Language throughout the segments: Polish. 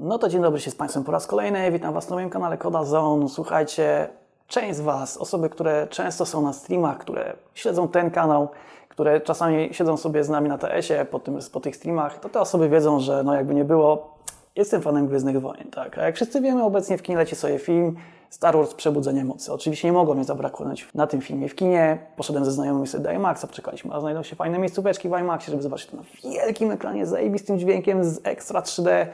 No to dzień dobry się z Państwem po raz kolejny. Witam Was na moim kanale Koda Zone. Słuchajcie, część z Was, osoby, które często są na streamach, które śledzą ten kanał, które czasami siedzą sobie z nami na TS-ie po, tym, po tych streamach, to te osoby wiedzą, że no jakby nie było, jestem fanem Gwiezdnych Wojen, tak. A jak wszyscy wiemy, obecnie w kinie leci sobie film Star Wars Przebudzenie Mocy. Oczywiście nie mogło mnie zabraknąć na tym filmie w kinie. Poszedłem ze znajomymi sobie do IMAXa, czekaliśmy, a znajdą się fajne miejscóweczki w IMAXie, żeby zobaczyć to na wielkim ekranie z zajebistym dźwiękiem, z ekstra 3D.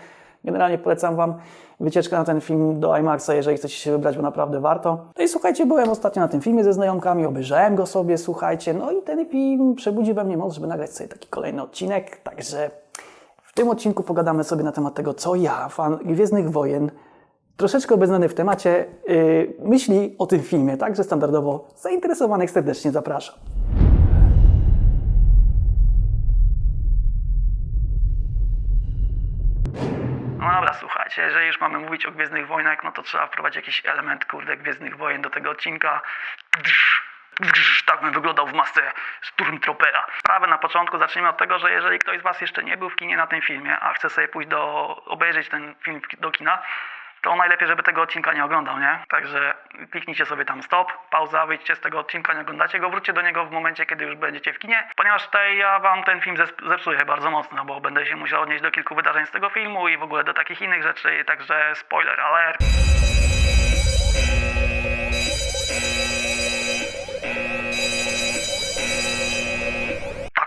Generalnie polecam Wam wycieczkę na ten film do IMAXa, jeżeli chcecie się wybrać, bo naprawdę warto. No i słuchajcie, byłem ostatnio na tym filmie ze znajomkami, obejrzałem go sobie, słuchajcie, no i ten film przebudzi we mnie moc, żeby nagrać sobie taki kolejny odcinek, także w tym odcinku pogadamy sobie na temat tego, co ja, fan Gwiezdnych Wojen, troszeczkę obeznany w temacie, yy, myśli o tym filmie, także standardowo zainteresowanych serdecznie zapraszam. Słuchajcie, jeżeli już mamy mówić o Gwiezdnych Wojnach, no to trzeba wprowadzić jakiś element, kurde, Gwiezdnych Wojen do tego odcinka. Drz, drz, tak bym wyglądał w masce Stormtroopera. Sprawę na początku zacznijmy od tego, że jeżeli ktoś z Was jeszcze nie był w kinie na tym filmie, a chce sobie pójść do, obejrzeć ten film do kina, to najlepiej, żeby tego odcinka nie oglądał, nie? Także kliknijcie sobie tam stop, pauza, wyjdźcie z tego odcinka, nie oglądacie go, wróćcie do niego w momencie, kiedy już będziecie w kinie, ponieważ tutaj ja wam ten film zep- zepsuję bardzo mocno, bo będę się musiał odnieść do kilku wydarzeń z tego filmu i w ogóle do takich innych rzeczy, także spoiler alert.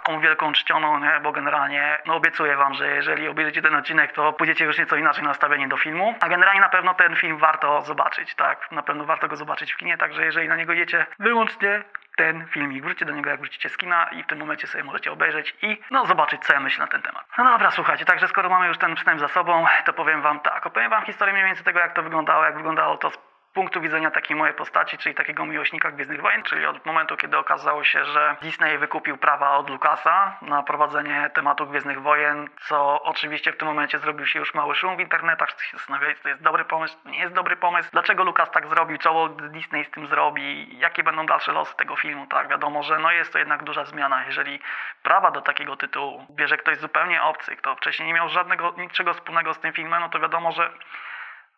Taką wielką czcioną, nie? bo generalnie no obiecuję wam, że jeżeli obejrzycie ten odcinek, to pójdziecie już nieco inaczej nastawieni do filmu, a generalnie na pewno ten film warto zobaczyć, tak, na pewno warto go zobaczyć w kinie, także jeżeli na niego jedziecie, wyłącznie ten filmik, wróćcie do niego jak wrócicie z kina i w tym momencie sobie możecie obejrzeć i no zobaczyć co ja myślę na ten temat. No dobra, słuchajcie, także skoro mamy już ten wstęp za sobą, to powiem wam tak, opowiem wam historię mniej więcej tego jak to wyglądało, jak wyglądało to z punktu widzenia takiej mojej postaci, czyli takiego miłośnika Gwiezdnych Wojen, czyli od momentu, kiedy okazało się, że Disney wykupił prawa od Lucasa na prowadzenie tematu Gwiezdnych Wojen, co oczywiście w tym momencie zrobił się już mały szum w internetach, wszyscy się zastanawiali, czy to jest dobry pomysł, czy nie jest dobry pomysł, dlaczego Lucas tak zrobił, co Disney z tym zrobi, jakie będą dalsze losy tego filmu, tak, wiadomo, że no jest to jednak duża zmiana, jeżeli prawa do takiego tytułu bierze ktoś zupełnie obcy, kto wcześniej nie miał żadnego, niczego wspólnego z tym filmem, no to wiadomo, że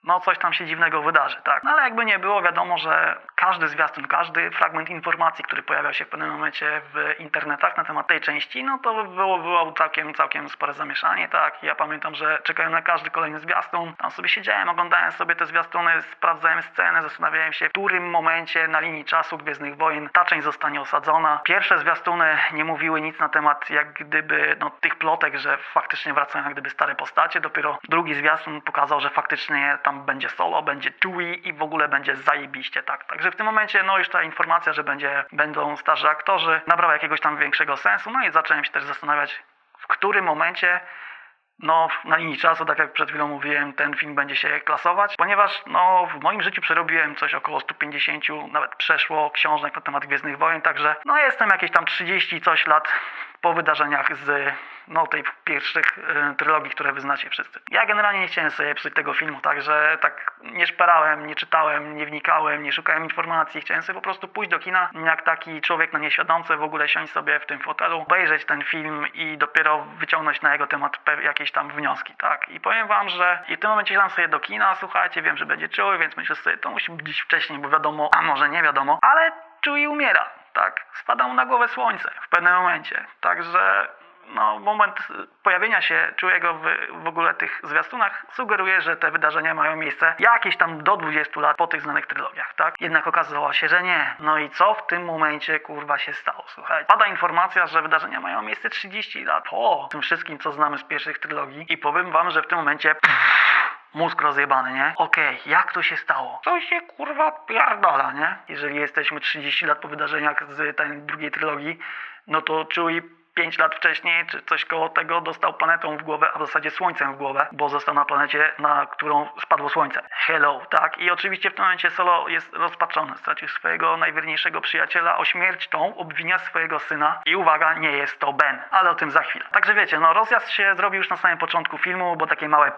no coś tam się dziwnego wydarzy, tak. No ale jakby nie było, wiadomo, że każdy zwiastun, każdy fragment informacji, który pojawiał się w pewnym momencie w internetach na temat tej części, no to było, było całkiem, całkiem spore zamieszanie, tak. Ja pamiętam, że czekałem na każdy kolejny zwiastun, tam sobie siedziałem, oglądałem sobie te zwiastuny, sprawdzałem scenę, zastanawiałem się, w którym momencie na linii czasu Gwiezdnych Wojen ta część zostanie osadzona. Pierwsze zwiastuny nie mówiły nic na temat jak gdyby no, tych plotek, że faktycznie wracają jak gdyby stare postacie, dopiero drugi zwiastun pokazał, że faktycznie tam będzie solo, będzie Chewie i w ogóle będzie zajebiście, tak. Także w tym momencie, no już ta informacja, że będzie, będą starzy aktorzy, nabrała jakiegoś tam większego sensu, no i zacząłem się też zastanawiać, w którym momencie no, na linii czasu, tak jak przed chwilą mówiłem, ten film będzie się klasować, ponieważ no, w moim życiu przerobiłem coś około 150, nawet przeszło książek na temat Gwiezdnych Wojen, także no jestem jakieś tam 30 i coś lat po wydarzeniach z no, tej pierwszych y, trylogii, które wyznacie wszyscy. Ja generalnie nie chciałem sobie psuć tego filmu, także tak nie szperałem, nie czytałem, nie wnikałem, nie szukałem informacji, chciałem sobie po prostu pójść do kina, jak taki człowiek na nieświadomce, w ogóle siąść sobie w tym fotelu, obejrzeć ten film i dopiero wyciągnąć na jego temat jakieś tam wnioski, tak. I powiem wam, że i w tym momencie siadam sobie do kina, słuchajcie, wiem, że będzie czuły, więc myślę sobie, to musi być wcześniej, bo wiadomo, a może nie wiadomo, ale Chewie umiera, tak. Spada mu na głowę słońce w pewnym momencie, także no, moment pojawienia się Chewiego w, w ogóle tych zwiastunach sugeruje, że te wydarzenia mają miejsce jakieś tam do 20 lat po tych znanych trylogiach, tak? Jednak okazało się, że nie. No i co w tym momencie kurwa się stało? Słuchaj, pada informacja, że wydarzenia mają miejsce 30 lat po tym wszystkim, co znamy z pierwszych trylogii i powiem wam, że w tym momencie mózg rozjebany, nie? Okej, jak to się stało? Co się kurwa pierdala, nie? Jeżeli jesteśmy 30 lat po wydarzeniach z tej drugiej trylogii, no to Chewie 5 lat wcześniej, czy coś koło tego, dostał planetą w głowę, a w zasadzie słońcem w głowę, bo został na planecie, na którą spadło słońce. Hello, tak? I oczywiście w tym momencie Solo jest rozpaczony, stracił swojego najwierniejszego przyjaciela, o śmierć tą obwinia swojego syna i uwaga, nie jest to Ben, ale o tym za chwilę. Także wiecie, no rozjazd się zrobił już na samym początku filmu, bo takie małe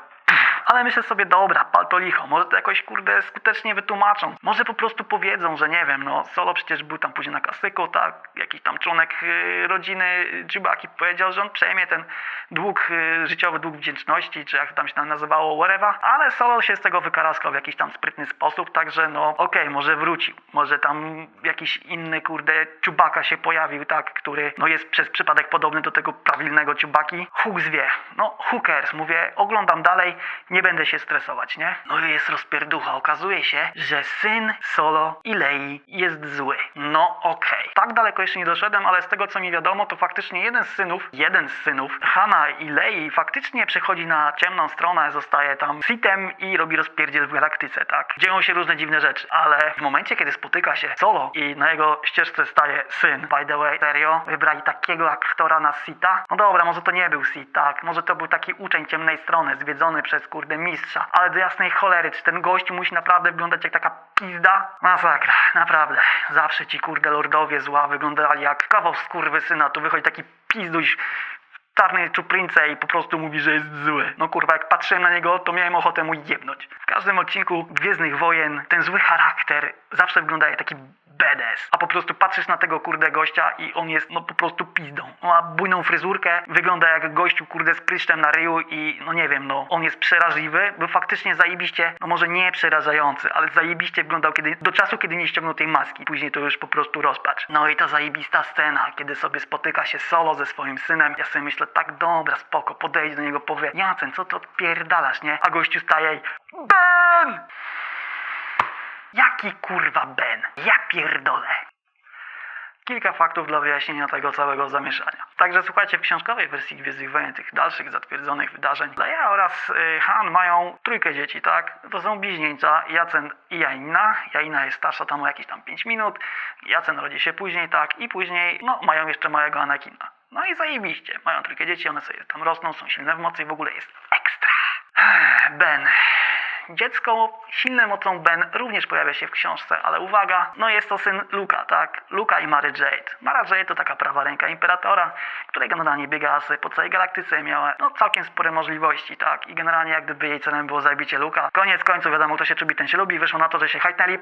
Ale myślę sobie, dobra, pal to licho, może to jakoś, kurde, skutecznie wytłumaczą. Może po prostu powiedzą, że nie wiem, no Solo przecież był tam później na klasyku, tak, jakiś tam członek y, rodziny Chewbacca powiedział, że on przejmie ten dług, y, życiowy dług wdzięczności, czy jak to tam się tam nazywało, whatever, ale Solo się z tego wykaraskał w jakiś tam sprytny sposób, także no okej, może wrócił, może tam jakiś inny, kurde, Chewbacca się pojawił, tak, który no jest przez przypadek podobny do tego prawilnego Chewbacki. Huk zwie, no hookers, mówię, oglądam dalej, nie będę się stresować, nie? No i jest rozpierducha, okazuje się, że syn Solo i Lei jest zły. No okej. Tak daleko jeszcze nie doszedłem, ale z tego co mi wiadomo, to faktycznie jeden z synów, jeden z synów, Hanna i Lei faktycznie przechodzi na ciemną stronę, zostaje tam Sitem i robi rozpierdziel w galaktyce, tak? Dzieją się różne dziwne rzeczy, ale w momencie, kiedy spotyka się Solo i na jego ścieżce staje syn, by the way, serio, wybrali takiego aktora na Sita? No dobra, może to nie był Sit, tak? Może to był taki uczeń ciemnej strony, zwiedzony przez kurde mistrza, ale do jasnej cholery, czy ten gość musi naprawdę wyglądać jak taka pizda? Masakra, naprawdę. Zawsze ci kurde lordowie zła wyglądali jak kawał skurwysyna, tu wychodzi taki pizduś czarnej czuprynce i po prostu mówi, że jest zły. No kurwa, jak patrzyłem na niego, to miałem ochotę mu jebnąć. W każdym odcinku Gwiezdnych Wojen ten zły charakter zawsze wygląda jak taki badass. A po prostu patrzysz na tego kurde gościa i on jest no po prostu pizdą. Ma bujną fryzurkę, wygląda jak gościu kurde z pryszczem na ryju i no nie wiem, no on jest przerażliwy, był faktycznie zajebiście, no może nie przerażający, ale zajebiście wyglądał kiedy, do czasu, kiedy nie ściągnął tej maski. Później to już po prostu rozpacz. No i ta zajebista scena, kiedy sobie spotyka się solo ze swoim synem, ja sobie myślę, tak dobra, spoko, podejdź do niego, powie, Jacen, co ty odpierdalasz, nie? A gościu staje i, Ben! Jaki kurwa Ben? Ja pierdolę. Kilka faktów dla wyjaśnienia tego całego zamieszania. Także słuchajcie, w książkowej wersji Gwiezdnych Wojen tych dalszych zatwierdzonych wydarzeń Leia oraz y, Han mają trójkę dzieci, tak? To są bliźnieńca Jacen i Jaina. Jaina jest starsza tam o jakieś tam 5 minut. Jacen rodzi się później, tak? I później, no, mają jeszcze małego Anakina. No i zajebiście. Mają trójkę dzieci, one sobie tam rosną, są silne w mocy i w ogóle jest ekstra. Ben. Dziecko silne mocą Ben również pojawia się w książce, ale uwaga, no jest to syn Luka, tak? Luka i Mary Jade. Mara Jade to taka prawa ręka imperatora, która generalnie biegała sobie po całej galaktyce i miała no całkiem spore możliwości, tak? I generalnie jak gdyby jej celem było zabicie Luka. Koniec końców wiadomo, kto się czubi, ten się lubi. Wyszło na to, że się hajtnęli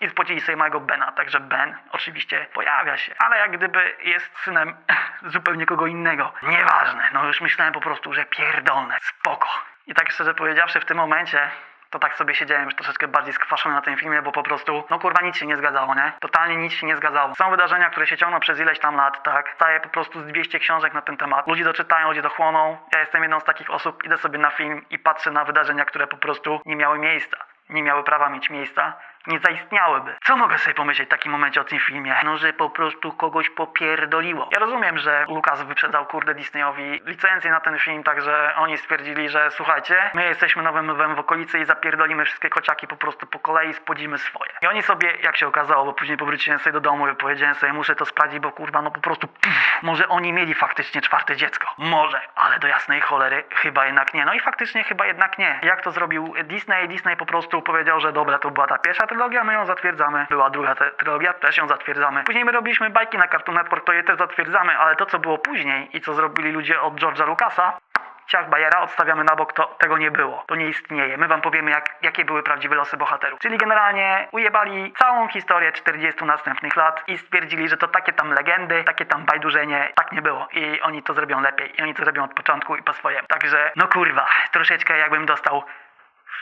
i spłacili sobie małego Bena, także Ben oczywiście pojawia się, ale jak gdyby jest synem zupełnie kogo innego. Nieważne, no już myślałem po prostu, że pierdolne, spoko. I tak szczerze powiedziawszy w tym momencie to tak sobie siedziałem już troszeczkę bardziej skwaszony na tym filmie, bo po prostu, no kurwa, nic się nie zgadzało, nie? Totalnie nic się nie zgadzało. Są wydarzenia, które się ciągną przez ileś tam lat, tak? Staje po prostu z 200 książek na ten temat. Ludzie doczytają, ludzie dochłoną. Ja jestem jedną z takich osób, idę sobie na film i patrzę na wydarzenia, które po prostu nie miały miejsca. Nie miały prawa mieć miejsca, nie zaistniałyby. Co mogę sobie pomyśleć w takim momencie o tym filmie? No, że po prostu kogoś popierdoliło. Ja rozumiem, że Lukas wyprzedzał kurde Disneyowi licencję na ten film, także oni stwierdzili, że słuchajcie, my jesteśmy nowym lwem w okolicy i zapierdolimy wszystkie kociaki po prostu po kolei, spodzimy swoje. I oni sobie, jak się okazało, bo później powróciłem sobie do domu i powiedziałem sobie, muszę to sprawdzić, bo kurwa, no po prostu pff, może oni mieli faktycznie czwarte dziecko. Może, ale do jasnej cholery chyba jednak nie. No i faktycznie chyba jednak nie. Jak to zrobił Disney? Disney po prostu powiedział, że dobra, to była ta pierwsza trylogia, my ją zatwierdzamy. Była druga te- trylogia, też ją zatwierdzamy. Później my robiliśmy bajki na Cartoon Network, to je też zatwierdzamy, ale to co było później i co zrobili ludzie od George'a Lucasa, ciach Bajera odstawiamy na bok, to tego nie było. To nie istnieje. My wam powiemy, jak, jakie były prawdziwe losy bohaterów. Czyli generalnie ujebali całą historię 40 następnych lat i stwierdzili, że to takie tam legendy, takie tam bajdurzenie, tak nie było. I oni to zrobią lepiej. I oni to zrobią od początku i po swojemu. Także, no kurwa, troszeczkę jakbym dostał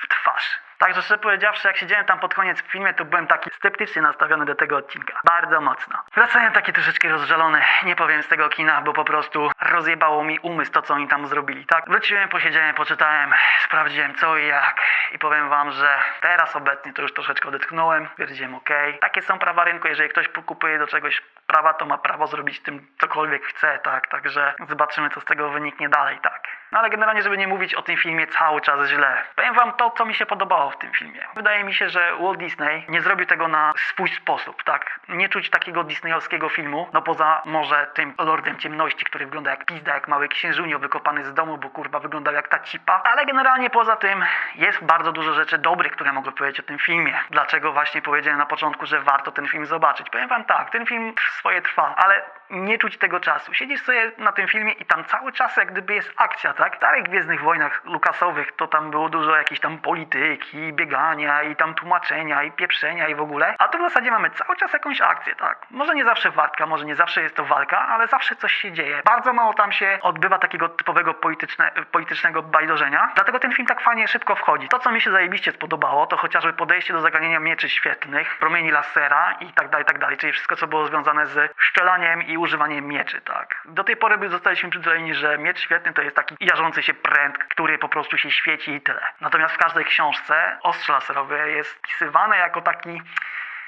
w twarz. Także szczerze powiedziawszy, jak siedziałem tam pod koniec w filmie, to byłem taki sceptycznie nastawiony do tego odcinka. Bardzo mocno. Wracałem taki troszeczkę rozżalony, nie powiem z tego kina, bo po prostu rozjebało mi umysł to, co oni tam zrobili, tak? Wróciłem, posiedziałem, poczytałem, sprawdziłem co i jak i powiem wam, że teraz obecnie to już troszeczkę odetchnąłem, stwierdziłem okej. Takie są prawa rynku, jeżeli ktoś kupuje do czegoś prawa, to ma prawo zrobić tym cokolwiek chce, tak? Także zobaczymy, co z tego wyniknie dalej, tak? No ale generalnie, żeby nie mówić o tym filmie cały czas źle. Powiem wam to, co mi się podobało w tym filmie. Wydaje mi się, że Walt Disney nie zrobił tego na swój sposób, tak? Nie czuć takiego disneyowskiego filmu, no poza może tym Lordem Ciemności, który wygląda jak pizda, jak mały księżunio wykopany z domu, bo kurwa wyglądał jak ta cipa. Ale generalnie poza tym jest bardzo dużo rzeczy dobrych, które mogę powiedzieć o tym filmie. Dlaczego właśnie powiedziałem na początku, że warto ten film zobaczyć. Powiem wam tak, ten film swoje trwa, ale nie czuć tego czasu. Siedzisz sobie na tym filmie i tam cały czas jak gdyby jest akcja, tak? W starych Gwiezdnych Wojnach Lukasowych to tam było dużo jakiejś tam polityki, biegania i tam tłumaczenia i pieprzenia i w ogóle. A tu w zasadzie mamy cały czas jakąś akcję, tak? Może nie zawsze wartka, może nie zawsze jest to walka, ale zawsze coś się dzieje. Bardzo mało tam się odbywa takiego typowego polityczne, politycznego bajdożenia. Dlatego ten film tak fajnie szybko wchodzi. To, co mi się zajebiście spodobało, to chociażby podejście do zaganiania mieczy świetlnych, promieni lasera i tak dalej, tak dalej. Czyli wszystko, co było związane z szczelaniem i używaniem mieczy, tak. Do tej pory by zostaliśmy przyzwyczajeni, że miecz świetny to jest taki jarzący się pręt, który po prostu się świeci i tyle. Natomiast w każdej książce ostrze laserowe jest spisywane jako taki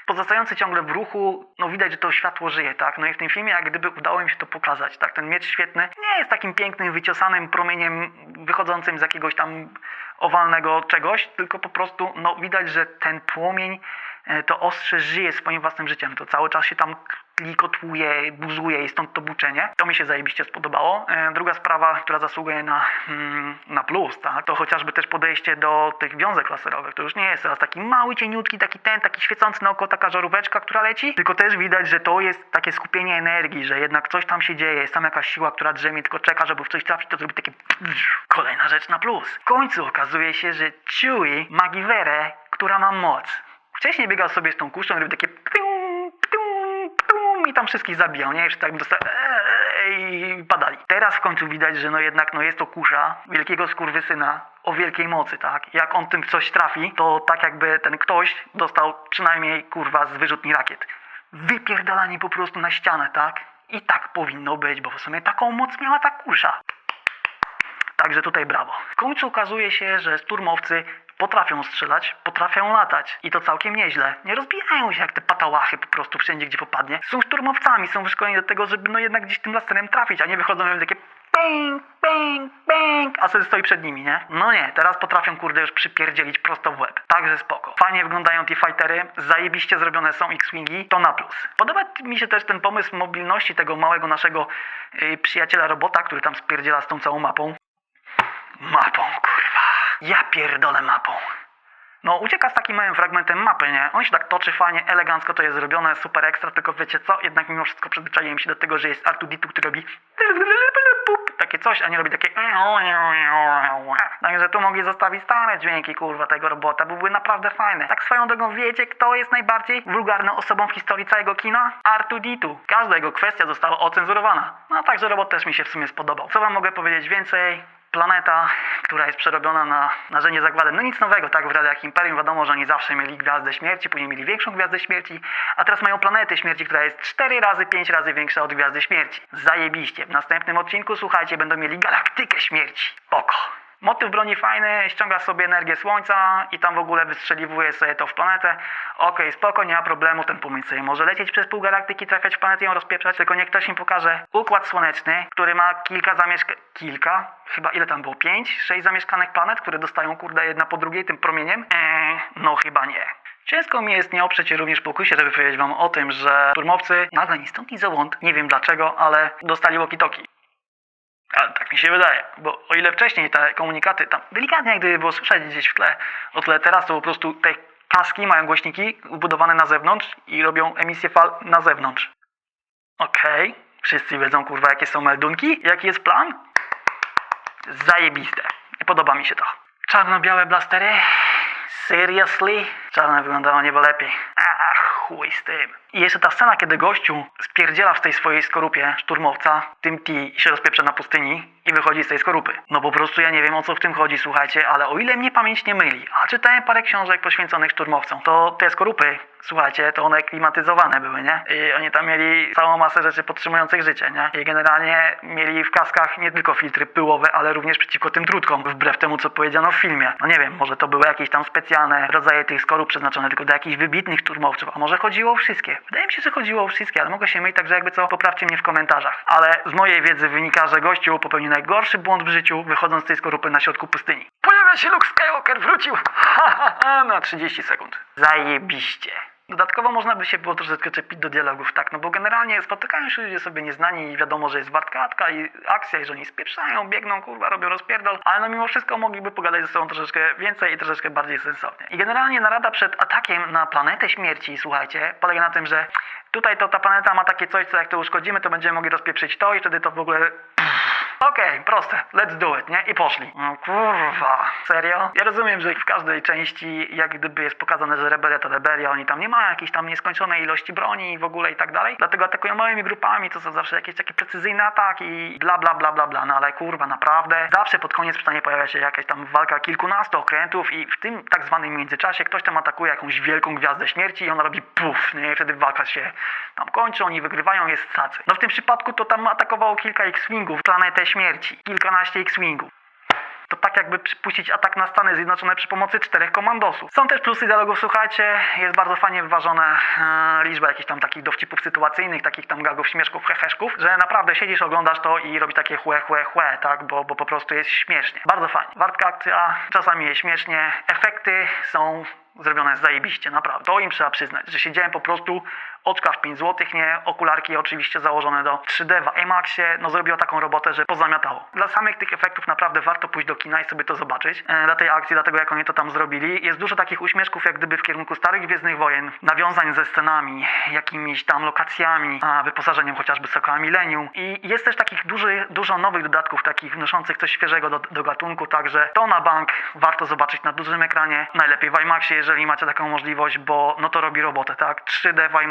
pozostający ciągle w ruchu, no widać, że to światło żyje, tak? No i w tym filmie jak gdyby udało im się to pokazać, tak? Ten miecz świetny nie jest takim pięknym, wyciosanym promieniem wychodzącym z jakiegoś tam owalnego czegoś, tylko po prostu, no widać, że ten płomień, e, to ostrze żyje swoim własnym życiem, to cały czas się tam klikotłuje, buzuje i stąd to buczenie. To mi się zajebiście spodobało. E, Druga sprawa, która zasługuje na, mm, na plus, tak? To chociażby też podejście do tych wiązek laserowych. To już nie jest teraz taki mały, cieniutki, taki ten, taki świecący na oko, taka żaróweczka, która leci, tylko też widać, że to jest takie skupienie energii, że jednak coś tam się dzieje, jest tam jakaś siła, która drzemie, tylko czeka, żeby w coś trafić, to zrobi takie kolejna rzecz na plus. W końcu okazuje się, że Chewie ma giwerę, która ma moc. Wcześniej biegał sobie z tą kuszą, robił takie pium, pium, pium i tam wszystkich zabijał, nie? Już tak dostał i padali. Teraz w końcu widać, że no jednak no jest to kusza wielkiego skurwysyna o wielkiej mocy, tak? Jak on tym w coś trafi, to tak jakby ten ktoś dostał przynajmniej kurwa z wyrzutni rakiet. Wypierdalanie po prostu na ścianę, tak? I tak powinno być, bo w sumie taką moc miała ta kusza. Także tutaj brawo. W końcu okazuje się, że szturmowcy potrafią strzelać, potrafią latać i to całkiem nieźle. Nie rozbijają się jak te patałachy po prostu wszędzie, gdzie popadnie. Są szturmowcami, są wyszkoleni do tego, żeby no jednak gdzieś tym laserem trafić, a nie wychodzą robią takie ping, ping, ping, a sobie stoi przed nimi, nie? No nie, teraz potrafią kurde już przypierdzielić prosto w łeb. Także spoko. Fajnie wyglądają tie fightery, zajebiście zrobione są X-Wingi, to na plus. Podoba mi się też ten pomysł mobilności tego małego naszego yy, przyjaciela robota, który tam spierdziela z tą całą mapą. Ja pierdolę mapą. No, ucieka z takim małym fragmentem mapy, nie? On się tak toczy fajnie, elegancko to jest zrobione, super ekstra, tylko wiecie co? Jednak mimo wszystko przyzwyczaiłem się do tego, że jest R2D2, który robi takie coś, a nie robi takie Także tu mogli zostawić stare dźwięki, kurwa, tego robota, były naprawdę fajne. Tak swoją drogą wiecie, kto jest najbardziej wulgarną osobą w historii całego kina? R2D2. Każda jego kwestia została ocenzurowana. No, także robot też mi się w sumie spodobał. Co wam mogę powiedzieć więcej? Planeta, która jest przerobiona na narzędzie zagłady. No nic nowego, tak? W realiach Imperium wiadomo, że oni zawsze mieli Gwiazdę Śmierci, później mieli większą Gwiazdę Śmierci, a teraz mają Planetę Śmierci, która jest 4 razy, 5 razy większa od Gwiazdy Śmierci. Zajebiście. W następnym odcinku, słuchajcie, będą mieli Galaktykę Śmierci. Oko. Motyw broni fajny, ściąga sobie energię słońca i tam w ogóle wystrzeliwuje sobie to w planetę. Okej, spoko, nie ma problemu, ten płomień sobie może lecieć przez pół galaktyki, trafiać w planetę i ją rozpieprzać, tylko niech ktoś mi pokaże układ słoneczny, który ma kilka zamieszka... kilka? Chyba ile tam było? Pięć? Sześć zamieszkanych planet, które dostają kurde jedna po drugiej tym promieniem? Eee, no chyba nie. Ciężko mi jest nie oprzeć się również pokusie, żeby powiedzieć wam o tym, że turmowcy nagle ni stąd ni zowąd, nie wiem dlaczego, ale dostali walkie-talkie. Ale tak mi się wydaje, bo o ile wcześniej te komunikaty tam delikatnie jak gdyby było słyszeć gdzieś w tle, o tyle teraz to po prostu te kaski mają głośniki wbudowane na zewnątrz i robią emisję fal na zewnątrz. Okej, wszyscy wiedzą kurwa jakie są meldunki, jaki jest plan? Zajebiste, podoba mi się to. Czarno-białe blastery? Seriously? Czarne wyglądało niebo lepiej. Ach, chuj z tym. I jeszcze ta scena, kiedy gościu spierdziela w tej swojej skorupie szturmowca, tym T i się rozpieprza na pustyni i wychodzi z tej skorupy. No po prostu ja nie wiem o co w tym chodzi, słuchajcie, ale o ile mnie pamięć nie myli, a czytałem parę książek poświęconych szturmowcom, to te skorupy, słuchajcie, to one klimatyzowane były, nie? I oni tam mieli całą masę rzeczy podtrzymujących życie, nie? I generalnie mieli w kaskach nie tylko filtry pyłowe, ale również przeciwko tym trutkom, wbrew temu co powiedziano w filmie. No nie wiem, może to były jakieś tam specjalne rodzaje tych skorup przeznaczone tylko do jakichś wybitnych szturmowców, a może chodziło o wszystkie. Wydaje mi się, że chodziło o wszystkie, ale mogę się mylić, także jakby co, poprawcie mnie w komentarzach. Ale z mojej wiedzy wynika, że gościu popełnił najgorszy błąd w życiu, wychodząc z tej skorupy na środku pustyni. Pojawia się Luke Skywalker, wrócił! Ha, ha, ha, na 30 sekund. Zajebiście. Dodatkowo można by się było troszeczkę czepić do dialogów, tak, no bo generalnie spotykają się ludzie sobie nieznani i wiadomo, że jest wartkatka i akcja i że oni spieprzają, biegną, kurwa, robią rozpierdol, ale no mimo wszystko mogliby pogadać ze sobą troszeczkę więcej i troszeczkę bardziej sensownie. I generalnie narada przed atakiem na planetę śmierci, słuchajcie, polega na tym, że tutaj to ta planeta ma takie coś, co jak to uszkodzimy, to będziemy mogli rozpieprzyć to i wtedy to w ogóle... Okej, proste, let's do it, nie? I poszli. No kurwa, serio? Ja rozumiem, że w każdej części jak gdyby jest pokazane, że rebelia to rebelia, oni tam nie mają jakiejś tam nieskończonej ilości broni i w ogóle i tak dalej, dlatego atakują małymi grupami, to są zawsze jakieś takie precyzyjne ataki, bla bla bla bla bla, no ale kurwa, naprawdę, zawsze pod koniec przynajmniej pojawia się jakaś tam walka kilkunastu okrętów i w tym tak zwanym międzyczasie ktoś tam atakuje jakąś wielką gwiazdę śmierci i ona robi puf, nie? I wtedy walka się tam kończy, oni wygrywają, jest cacy. No w tym przypadku to tam atakowało kilka X-Wingów, planetę śmierci, kilkanaście X-Wingów. To tak jakby przypuścić atak na Stany Zjednoczone przy pomocy czterech komandosów. Są też plusy dialogów, słuchajcie, jest bardzo fajnie wyważona e, liczba jakichś tam takich dowcipów sytuacyjnych, takich tam gagów, śmieszków, heheszków, że naprawdę siedzisz, oglądasz to i robisz takie chłe, chłe, chłe, tak, bo, bo po prostu jest śmiesznie. Bardzo fajnie. Wartka akcja, czasami jest śmiesznie, efekty są zrobione zajebiście, naprawdę. To im trzeba przyznać, że siedziałem po prostu oczka w 5 zł, nie, okularki oczywiście założone do 3D w IMAXie, no zrobiło taką robotę, że pozamiatało. Dla samych tych efektów naprawdę warto pójść do kina i sobie to zobaczyć. E, dla tej akcji, dlatego jak oni to tam zrobili. Jest dużo takich uśmieszków jak gdyby w kierunku starych Gwiezdnych Wojen, nawiązań ze scenami, jakimiś tam lokacjami, a wyposażeniem chociażby Sokoła Millennium. I jest też takich duży, dużo nowych dodatków, takich wnoszących coś świeżego do, do gatunku, także to na bank warto zobaczyć na dużym ekranie, najlepiej w IMAXie, jeżeli macie taką możliwość, bo no to robi robotę, tak? 3D w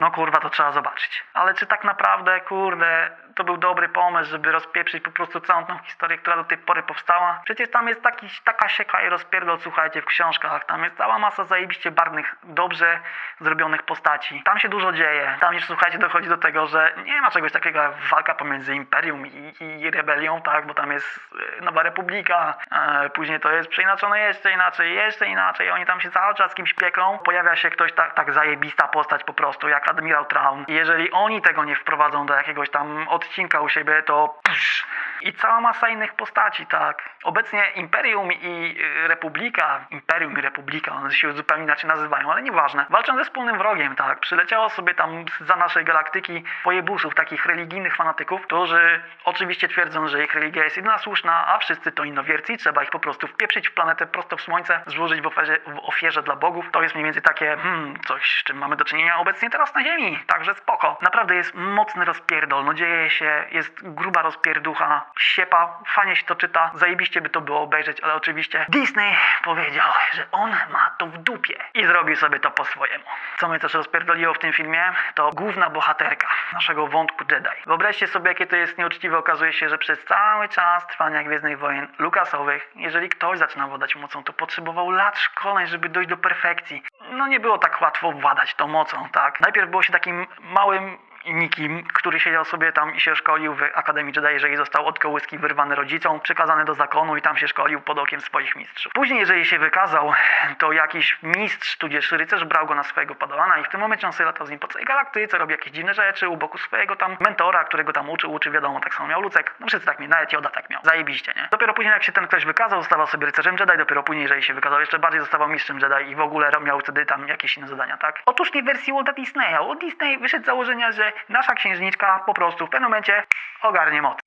no kurwa, to trzeba zobaczyć. Ale czy tak naprawdę, kurde, to był dobry pomysł, żeby rozpieprzyć po prostu całą tą historię, która do tej pory powstała? Przecież tam jest taki, taka sieka i rozpierdol, słuchajcie, w książkach. Tam jest cała masa zajebiście barwnych, dobrze zrobionych postaci. Tam się dużo dzieje. Tam już, słuchajcie, dochodzi do tego, że nie ma czegoś takiego jak walka pomiędzy Imperium i, i rebelią, tak? Bo tam jest e, Nowa Republika, e, później to jest przeinaczone jeszcze inaczej, jeszcze inaczej. Oni tam się cały czas kimś pieklą. Pojawia się ktoś tak, tak zajebista postać po prostu, jak Admiral Traun. I jeżeli oni tego nie wprowadzą do jakiegoś tam odcinka u siebie, to psz, i cała masa innych postaci, tak. Obecnie Imperium i y, Republika, Imperium i Republika, one się zupełnie inaczej nazywają, ale nieważne. Walczą ze wspólnym wrogiem, tak. Przyleciało sobie tam za naszej galaktyki pojebusów, takich religijnych fanatyków, którzy oczywiście twierdzą, że ich religia jest jedyna słuszna, a wszyscy to innowiercy i trzeba ich po prostu wpieprzyć w planetę prosto w słońce, złożyć w ofierze, w ofierze dla bogów. To jest mniej więcej takie, hmm, coś, z czym mamy do czynienia obecnie teraz na Ziemi, także spoko. Naprawdę jest mocny rozpierdol, no dzieje się, jest gruba rozpierducha, siepa, fajnie się to czyta, zajebiście by to było obejrzeć, ale oczywiście Disney powiedział, że on ma to w dupie i zrobił sobie to po swojemu. Co mnie też rozpierdoliło w tym filmie, to główna bohaterka naszego wątku Jedi. Wyobraźcie sobie, jakie to jest nieuczciwe. Okazuje się, że przez cały czas trwania Gwiezdnych Wojen Lukasowych, jeżeli ktoś zaczyna władać mocą, to potrzebował lat szkoleń, żeby dojść do perfekcji. No nie było tak łatwo władać tą mocą, tak? Najpierw było się takim małym nikim, który siedział sobie tam i się szkolił w Akademii Jedi, jeżeli został od kołyski wyrwany rodzicom, przekazany do zakonu i tam się szkolił pod okiem swoich mistrzów. Później, jeżeli się wykazał, to jakiś mistrz, tudzież rycerz brał go na swojego padawana i w tym momencie on sobie latał z nim po całej galaktyce, robi jakieś dziwne rzeczy u boku swojego tam mentora, którego tam uczył, uczy, wiadomo, tak samo miał Lucek. No wszyscy tak mieli, nawet Yoda tak miał. Zajebiście, nie? Dopiero później, jak się ten ktoś wykazał, zostawał sobie rycerzem Jedi, dopiero później, jeżeli się wykazał jeszcze bardziej, zostawał mistrzem Jedi i w ogóle miał wtedy tam jakieś inne zadania, tak? Otóż nie wersji Walta Disneya. Walt Disney wyszedł z założenia, że nasza księżniczka po prostu w pewnym momencie ogarnie moc.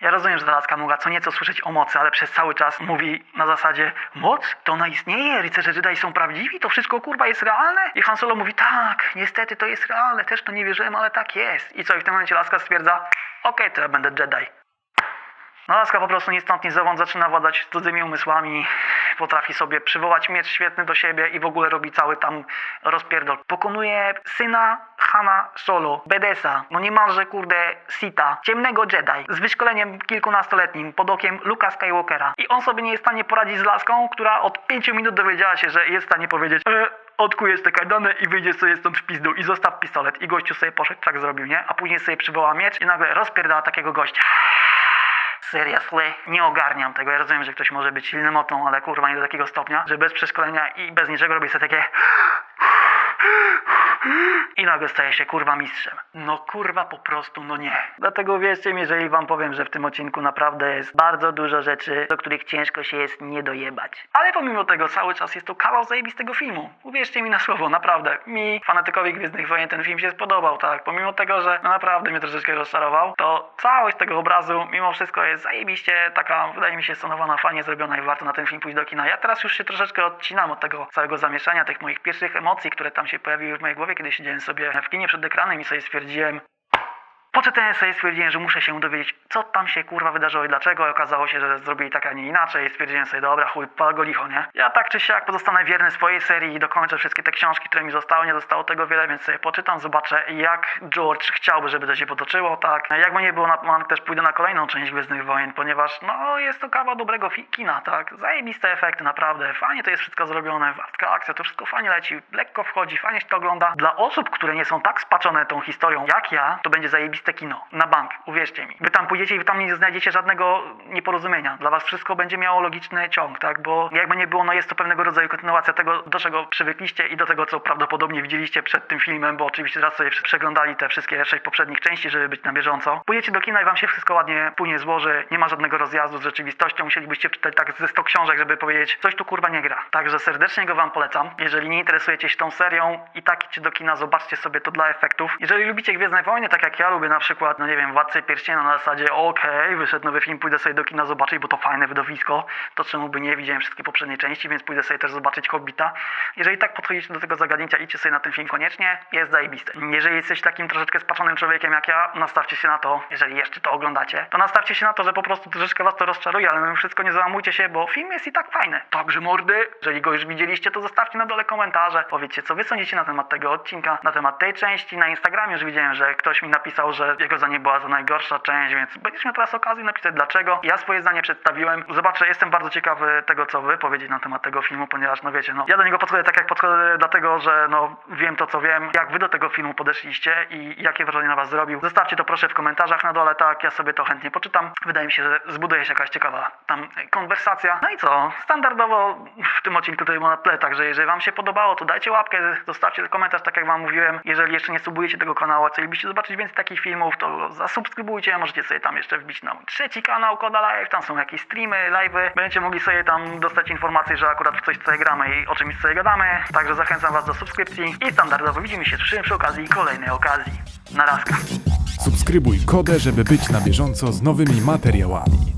Ja rozumiem, że ta laska mogła co nieco słyszeć o mocy, ale przez cały czas mówi na zasadzie Moc? To ona istnieje? Rycerze Jedi są prawdziwi? To wszystko kurwa jest realne? I Han Solo mówi tak, niestety to jest realne, też to nie wierzyłem, ale tak jest. I co? I w tym momencie laska stwierdza okej, to ja będę Jedi. No laska po prostu ni stąd ni zowąd zaczyna władać cudzymi umysłami, potrafi sobie przywołać miecz świetny do siebie i w ogóle robi cały tam rozpierdol. Pokonuje syna Hana Solo, Bedesa, no niemalże kurde Sita, ciemnego Jedi, z wyszkoleniem kilkunastoletnim pod okiem Luka Skywalkera. I on sobie nie jest w stanie poradzić z laską, która od pięciu minut dowiedziała się, że jest w stanie powiedzieć e, odkujesz te kajdany i wyjdziesz sobie stąd w pizdu i zostaw pistolet. I gościu sobie poszedł, tak zrobił, nie? A później sobie przywoła miecz i nagle rozpierdala takiego gościa. Seriously, nie ogarniam tego. Ja rozumiem, że ktoś może być silnym motą, ale kurwa nie do takiego stopnia, że bez przeszkolenia i bez niczego robi sobie takie... I nagle staje się kurwa mistrzem. No kurwa po prostu, no nie. Dlatego wierzcie mi, jeżeli wam powiem, że w tym odcinku naprawdę jest bardzo dużo rzeczy, do których ciężko się jest nie dojebać. Ale pomimo tego cały czas jest to kawał zajebistego filmu. Uwierzcie mi na słowo, naprawdę. Mi, fanatykowi Gwiezdnych Wojen, ten film się spodobał, tak. Pomimo tego, że no naprawdę mnie troszeczkę rozczarował, to całość tego obrazu mimo wszystko jest zajebiście taka, wydaje mi się, stonowana, fajnie zrobiona i warto na ten film pójść do kina. Ja teraz już się troszeczkę odcinam od tego całego zamieszania, tych moich pierwszych emocji, które tam się pojawiły w mojej głowie, kiedy siedziałem sobie w kinie przed ekranem i sobie stwierdziłem, Poczytałem sobie stwierdziłem, że muszę się dowiedzieć, co tam się kurwa wydarzyło i dlaczego. I okazało się, że zrobili tak, a nie inaczej. Stwierdziłem sobie, dobra, chuj, pal go licho, nie? Ja tak czy siak pozostanę wierny swojej serii i dokończę wszystkie te książki, które mi zostały. Nie zostało tego wiele, więc sobie poczytam, zobaczę jak George chciałby, żeby to się potoczyło, tak. Jakby nie było, na, na, też pójdę na kolejną część Gwiezdnych Wojen, ponieważ no jest to kawał dobrego kina, tak. Zajebiste efekty, naprawdę. Fajnie to jest wszystko zrobione, wartka akcja, to wszystko fajnie leci, lekko wchodzi, fajnie się to ogląda. Dla osób, które nie są tak spaczone tą historią jak ja, to będzie zajebiste kino. Na bank, uwierzcie mi. Wy tam pójdziecie i wy tam nie znajdziecie żadnego nieporozumienia. Dla was wszystko będzie miało logiczny ciąg, tak? Bo jakby nie było, no jest to pewnego rodzaju kontynuacja tego, do czego przywykliście i do tego, co prawdopodobnie widzieliście przed tym filmem, bo oczywiście teraz sobie przeglądali te wszystkie sześć poprzednich części, żeby być na bieżąco. Pójdziecie do kina i wam się wszystko ładnie płynie złoży, nie ma żadnego rozjazdu z rzeczywistością, musielibyście czytać tak ze 100 książek, żeby powiedzieć, coś tu kurwa nie gra. Także serdecznie go wam polecam. Jeżeli nie interesujecie się tą serią i tak idźcie do kina, zobaczcie sobie to dla efektów. Jeżeli lubicie Gwiezdne Wojny, tak jak ja lubię na przykład, no nie wiem, Władcę Pierścienia na zasadzie, okej, wyszedł nowy film, pójdę sobie do kina zobaczyć, bo to fajne wydowisko, to czemu by nie, widziałem wszystkie poprzednie części, więc pójdę sobie też zobaczyć Hobbita. Jeżeli tak podchodzicie do tego zagadnięcia, idźcie sobie na ten film koniecznie, jest zajebisty. Jeżeli jesteś takim troszeczkę spaczonym człowiekiem jak ja, nastawcie się na to, jeżeli jeszcze to oglądacie, to nastawcie się na to, że po prostu troszeczkę was to rozczaruje, ale mimo wszystko nie załamujcie się, bo film jest i tak fajny. Także mordy, jeżeli go już widzieliście, to zostawcie na dole komentarze, powiedzcie co wy sądzicie na temat tego odcinka, na temat tej części. Na Instagramie już widziałem, że ktoś mi napisał, że jego zdanie była to najgorsza część, więc będziesz miał teraz okazję napisać dlaczego. Ja swoje zdanie przedstawiłem. Zobaczę, jestem bardzo ciekawy tego, co wy powiedzieć na temat tego filmu, ponieważ no wiecie, no ja do niego podchodzę tak jak podchodzę, dlatego że no wiem to, co wiem, jak wy do tego filmu podeszliście i jakie wrażenie na was zrobił. Zostawcie to proszę w komentarzach na dole, tak, ja sobie to chętnie poczytam. Wydaje mi się, że zbuduje się jakaś ciekawa tam konwersacja. No i co? Standardowo w tym odcinku to było na tle, także jeżeli wam się podobało, to dajcie łapkę, zostawcie komentarz, tak jak wam mówiłem. Jeżeli jeszcze nie subujecie tego kanału, chcielibyście zobaczyć więcej takich filmów, to zasubskrybujcie, możecie sobie tam jeszcze wbić na mój trzeci kanał Koda Live, tam są jakieś streamy, live'y, będziecie mogli sobie tam dostać informacje, że akurat w coś sobie gramy i o czymś sobie gadamy, także zachęcam was do subskrypcji i standardowo widzimy się przy, okazji kolejnej okazji. Na razka. Subskrybuj kodę, żeby być na bieżąco z nowymi materiałami.